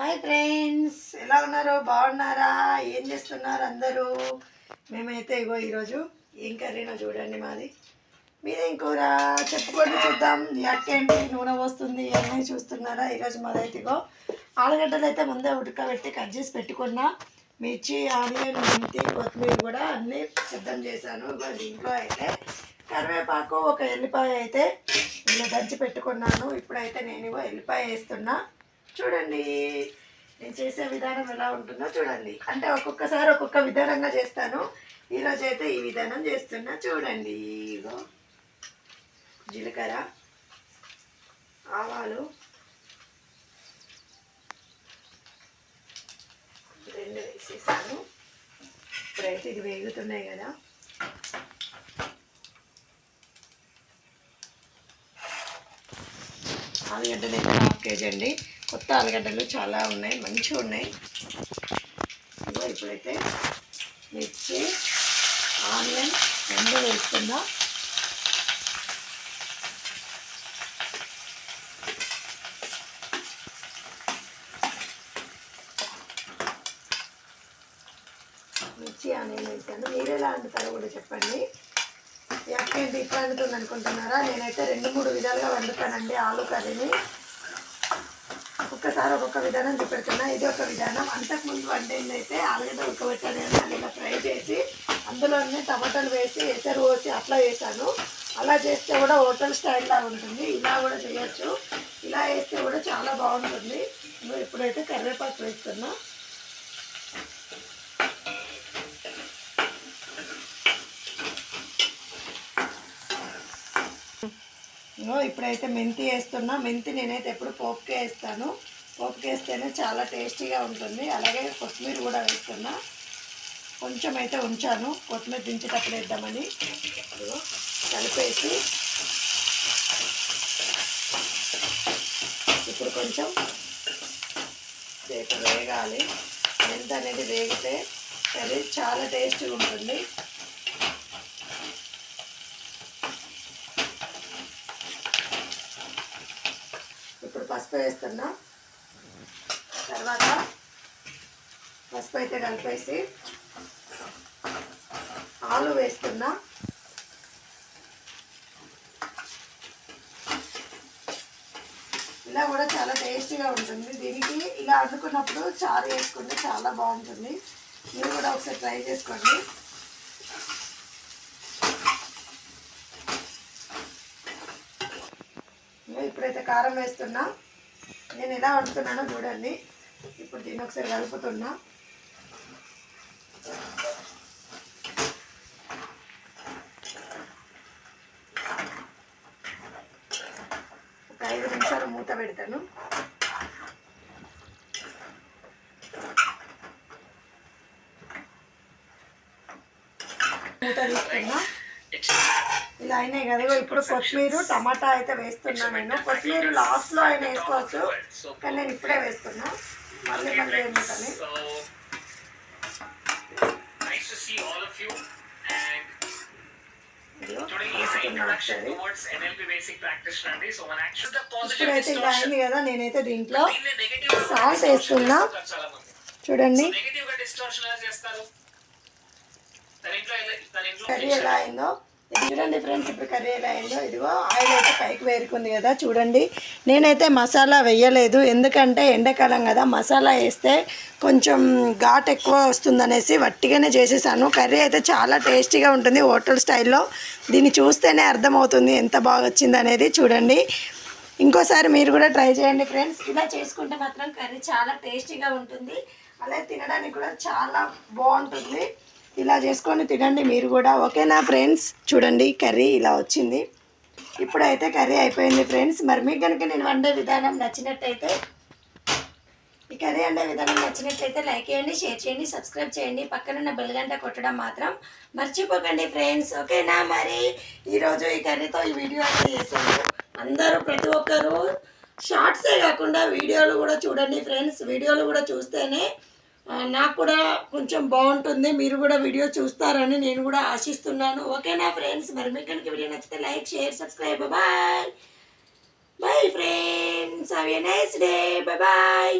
Hi friends ఎలా ఉన్నారు? బాగున్నారా? ఏం చేస్తున్నారు అందరూ? మేమైతే ఇగో ఈరోజు ఏం కర్రీనో చూడండి మాది. మీరు కూర? చెప్పుకోండి చూద్దాం. ఎక్కేంటి నూనె పోస్తుంది అన్నీ చూస్తున్నారా? ఈరోజు మాదైతే ఇగో ఆలుగడ్డలు అయితే ముందే ఉడకబెట్టి కట్ చేసి పెట్టుకున్నా. మిర్చి ఆనియన్ మెంతి కొత్తిమీర కూడా అన్నీ సిద్ధం చేశాను ఇంట్లో దీంట్లో అయితే. కరివేపాకు ఒక ఎల్లిపాయ అయితే ఇలా దంచి పెట్టుకున్నాను. ఇప్పుడైతే నేను ఇగో ఎల్లిపాయ వేస్తున్నా. చూడండి. నేను చేసే విధానం ఎలా ఉంటుందో చూడండి. అంటే ఒక్కొక్కసారి ఒక్కొక్క విధానంగా చేస్తాను. ఈరోజు అయితే ఈ విధానం చేస్తున్నా. చూడండి. ఇగో జీలకర్ర ఆవాలు రెండు వేసేసాను. ఇప్పుడైతే ఇది వేగుతున్నాయి కదా. ఆలుగడ్డలు అయితే హాఫ్ కేజీ అండి. కొత్త ఆలుగడ్డలు చాలా ఉన్నాయి మంచిగా ఉన్నాయి. ఇదిగో ఇప్పుడైతే మిర్చి ఆనియన్ రెండు వేసుకుందాం. మిర్చి ఆనియన్ వేసాను. మీరు ఎలా వండుతారో కూడా చెప్పండి. ఎక్కడ ఇట్లా వండుతుంది అనుకుంటున్నారా నేనైతే రెండు మూడు విధాలుగా వండుతానండి ఆలు కర్రీని. ఒక్కసారి ఒక్కొక్క విధానం చూపెడుతున్నా. ఇది ఒక విధానం. అంతకుముందు వండింది అయితే ఆలుగడ్డ ఉడకబెట్టాను ఆలుగడ్డ ఫ్రై చేసి అందులోనే టమాటాలు వేసి ఎసరు పోసి అట్లా వేసాను అలా చేస్తే కూడా హోటల్ స్టైల్లా ఉంటుంది. ఇలా కూడా చేయొచ్చు. ఇలా వేస్తే కూడా చాలా బాగుంటుంది. ఇప్పుడైతే కరివేపాకు వేస్తున్నా. ఇప్పుడైతే మెంతి వేస్తున్నా. మెంతి నేనైతే ఎప్పుడు పోపుకే వేస్తాను. పోపుకి వేస్తేనే చాలా టేస్టీగా ఉంటుంది. అలాగే కొత్తిమీర కూడా వేస్తున్నా. కొంచెం అయితే ఉంచాను. కొత్తిమీర దించేటప్పుడు వేద్దామని. కలిపేసి. ఇప్పుడు కొంచెం సేపు వేగాలి. ఎంత అనేది వేగితే కర్రీ చాలా టేస్టీగా ఉంటుంది. ఇప్పుడు పసుపు వేస్తున్నా. తర్వాత పసుపు అయితే కలిపేసి ఆలు వేస్తున్నా. ఇలా కూడా చాలా టేస్టీగా ఉంటుంది. దీనికి ఇలా వండుకున్నప్పుడు చారు వేసుకుంటే చాలా బాగుంటుంది. మీరు కూడా ఒకసారి ట్రై చేసుకోండి. ఇప్పుడైతే కారం వేస్తున్నా. నేను ఎలా వండుతున్నానో చూడండి. ఇప్పుడు దీన్ని ఒకసారి కలుపుతున్నా. ఒక ఐదు నిమిషాలు మూత పెడతాను. మూత తీసుకున్నా ఇలా అయినాయి కదా. ఇప్పుడు కొత్తిమీర టమాటా అయితే వేస్తున్నాను నేను. కొత్తిమీర లాస్ట్లో అయినా వేసుకోవచ్చు. కానీ నేను ఇప్పుడే వేస్తున్నా. మళ్ళీ మళ్ళీ ఎందుకని? ఇప్పుడైతే ఇలా అయింది కదా. నేనైతే దీంట్లో దీన్నే negative సాల్ట్ వేస్తున్నా. చేస్తారు చూడండి. కర్రీ ఎలా అయిందో? ఇది చూడండి ఫ్రెండ్స్ ఇప్పుడు కర్రీ ఎలా అయిందో. ఇదిగో ఆయిల్ అయితే పైకి వేరుకుంది కదా చూడండి. నేనైతే మసాలా వేయలేదు ఎందుకంటే ఎండాకాలం కదా మసాలా వేస్తే కొంచెం ఘాట్ ఎక్కువ వస్తుందనేసి వట్టిగానే చేసేసాను. కర్రీ అయితే చాలా టేస్టీగా ఉంటుంది హోటల్ స్టైల్లో. దీన్ని చూస్తేనే అర్థమవుతుంది ఎంత బాగా వచ్చింది అనేది చూడండి. ఇంకోసారి మీరు కూడా ట్రై చేయండి ఫ్రెండ్స్. ఇలా చేసుకుంటే మాత్రం కర్రీ చాలా టేస్టీగా ఉంటుంది. అలాగే తినడానికి కూడా చాలా బాగుంటుంది. ఇలా చేసుకొని తినండి మీరు కూడా. ఓకేనా ఫ్రెండ్స్? చూడండి కర్రీ ఇలా వచ్చింది. ఇప్పుడైతే కర్రీ అయిపోయింది ఫ్రెండ్స్. మరి మీకు కనుక నేను వండే విధానం నచ్చినట్టయితే ఈ కర్రీ వండే విధానం నచ్చినట్లయితే లైక్ చేయండి షేర్ చేయండి సబ్స్క్రైబ్ చేయండి. పక్కనున్న బెల్ గంట కొట్టడం మాత్రం మర్చిపోకండి ఫ్రెండ్స్. ఓకేనా మరి? ఈరోజు ఈ కర్రీతో ఈ వీడియో అయితే చేశాను. అందరూ ప్రతి ఒక్కరూ షార్ట్సే కాకుండా వీడియోలు కూడా చూడండి ఫ్రెండ్స్. వీడియోలు కూడా చూస్తేనే నాకు కూడా కొంచెం బాగుంటుంది. మీరు కూడా వీడియో చూస్తారని నేను కూడా ఆశిస్తున్నాను. ఓకేనా ఫ్రెండ్స్ మరి మీకు కనుక వీడియో నచ్చితే like share subscribe bye bye friends have a nice day bye bye